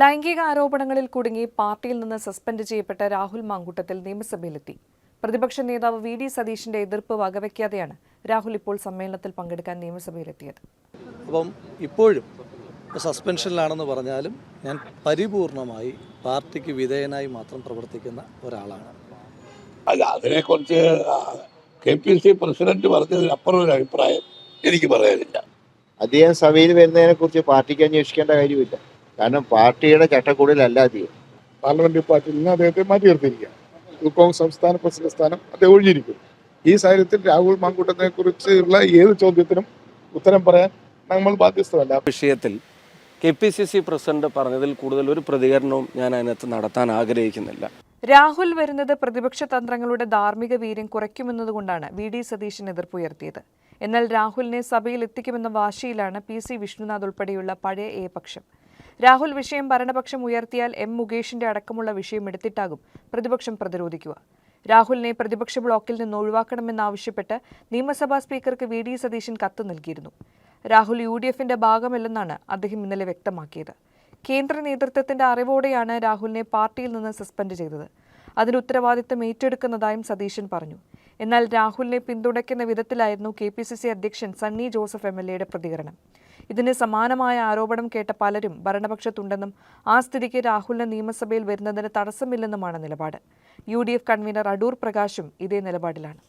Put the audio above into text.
ലൈംഗിക ആരോപണങ്ങളിൽ കുടുങ്ങി പാർട്ടിയിൽ നിന്ന് സസ്പെൻഡ് ചെയ്യപ്പെട്ട രാഹുൽ മാങ്കൂട്ടത്തിൽ നിയമസഭയിലെത്തി. പ്രതിപക്ഷ നേതാവ് വി ഡി സതീഷിന്റെ എതിർപ്പ് വകവയ്ക്കാതെയാണ് രാഹുൽ ഇപ്പോൾ സമ്മേളനത്തിൽ പങ്കെടുക്കാൻ നിയമസഭയിലെത്തിയത്. അപ്പം ഇപ്പോഴും സസ്പെൻഷനിലാണെന്ന് പറഞ്ഞാലും ഞാൻ പരിപൂർണമായി പാർട്ടിക്ക് വിധേയനായി മാത്രം പ്രവർത്തിക്കുന്ന ഒരാളാണ്. അല്ല അതിനെക്കുറിച്ച് കെ പി സി പ്രസിഡന്റ് പറഞ്ഞതിനപ്പുറം ഒരു അഭിപ്രായം എനിക്ക് പറയാനില്ല. അദ്ദേഹം സഭയിൽ വരുന്നതിനെ കുറിച്ച് പാർട്ടിക്ക് അന്വേഷിക്കേണ്ട കാര്യമില്ല. കാരണം പാർട്ടിയുടെ ചട്ടക്കൂടിലല്ല അധികം പാർലമെന്റ് പാർട്ടിയിൽ നിന്ന് അദ്ദേഹത്തെ മാറ്റി നിർത്തിയിരിക്കുക യൂത്ത് കോൺഗ്രസ് സംസ്ഥാന പ്രസിഡന്റ് സ്ഥാനം അദ്ദേഹം ഒഴിഞ്ഞിരിക്കും. ഈ സാഹചര്യത്തിൽ രാഹുൽ മാങ്കൂട്ടത്തിനെ കുറിച്ചുള്ള ഏത് ചോദ്യത്തിനും ഉത്തരം പറയാൻ നമ്മൾ ബാധ്യസ്ഥരല്ല. വിഷയത്തിൽ K P C C president പറഞ്ഞതിൽ കൂടുതൽ ഒരു പ്രതികരണവും ഞാൻ അതിനകത്ത് നടത്താൻ ആഗ്രഹിക്കുന്നില്ല. രാഹുൽ വരുന്നത് പ്രതിപക്ഷ തന്ത്രങ്ങളുടെ ധാർമ്മിക വീര്യം കുറയ്ക്കുമെന്നതുകൊണ്ടാണ് വി ഡി സതീശൻ എതിർപ്പുയർത്തിയത് എന്നാൽ രാഹുലിനെ സഭയിൽ എത്തിക്കുമെന്ന വാശിയിലാണ് പി സി വിഷ്ണുനാഥ് ഉൾപ്പെടെയുള്ള പഴയ എ പക്ഷം. രാഹുൽ വിഷയം ഭരണപക്ഷം ഉയർത്തിയാൽ എം മുകേഷിന്റെ അടക്കമുള്ള വിഷയം എടുത്തിട്ടാകും പ്രതിപക്ഷം പ്രതിരോധിക്കുക. രാഹുലിനെ പ്രതിപക്ഷ ബ്ലോക്കിൽ നിന്ന് ഒഴിവാക്കണമെന്നാവശ്യപ്പെട്ട് നിയമസഭാ സ്പീക്കർക്ക് വി ഡി സതീശൻ കത്ത് നൽകിയിരുന്നു. രാഹുൽ യു ഡി എഫിന്റെ ഭാഗമല്ലെന്നാണ് അദ്ദേഹം ഇന്നലെ വ്യക്തമാക്കിയത്. കേന്ദ്ര നേതൃത്വത്തിന്റെ അറിവോടെയാണ് രാഹുലിനെ പാർട്ടിയിൽ നിന്ന് സസ്പെൻഡ് ചെയ്തത്. അതിന് ഉത്തരവാദിത്തം ഏറ്റെടുക്കുന്നതായും സതീശൻ പറഞ്ഞു. എന്നാൽ രാഹുലിനെ പിന്തുണയ്ക്കുന്ന വിധത്തിലായിരുന്നു കെ പി സി സി അധ്യക്ഷൻ സണ്ണി ജോസഫ് എം എൽ എയുടെ പ്രതികരണം. ഇതിന് സമാനമായ ആരോപണം കേട്ട പലരും ഭരണപക്ഷത്തുണ്ടെന്നും ആ സ്ഥിതിക്ക് രാഹുലിന് നിയമസഭയിൽ വരുന്നതിന് തടസ്സമില്ലെന്നുമാണ് നിലപാട്. യു കൺവീനർ അടൂർ പ്രകാശും ഇതേ നിലപാടിലാണ്.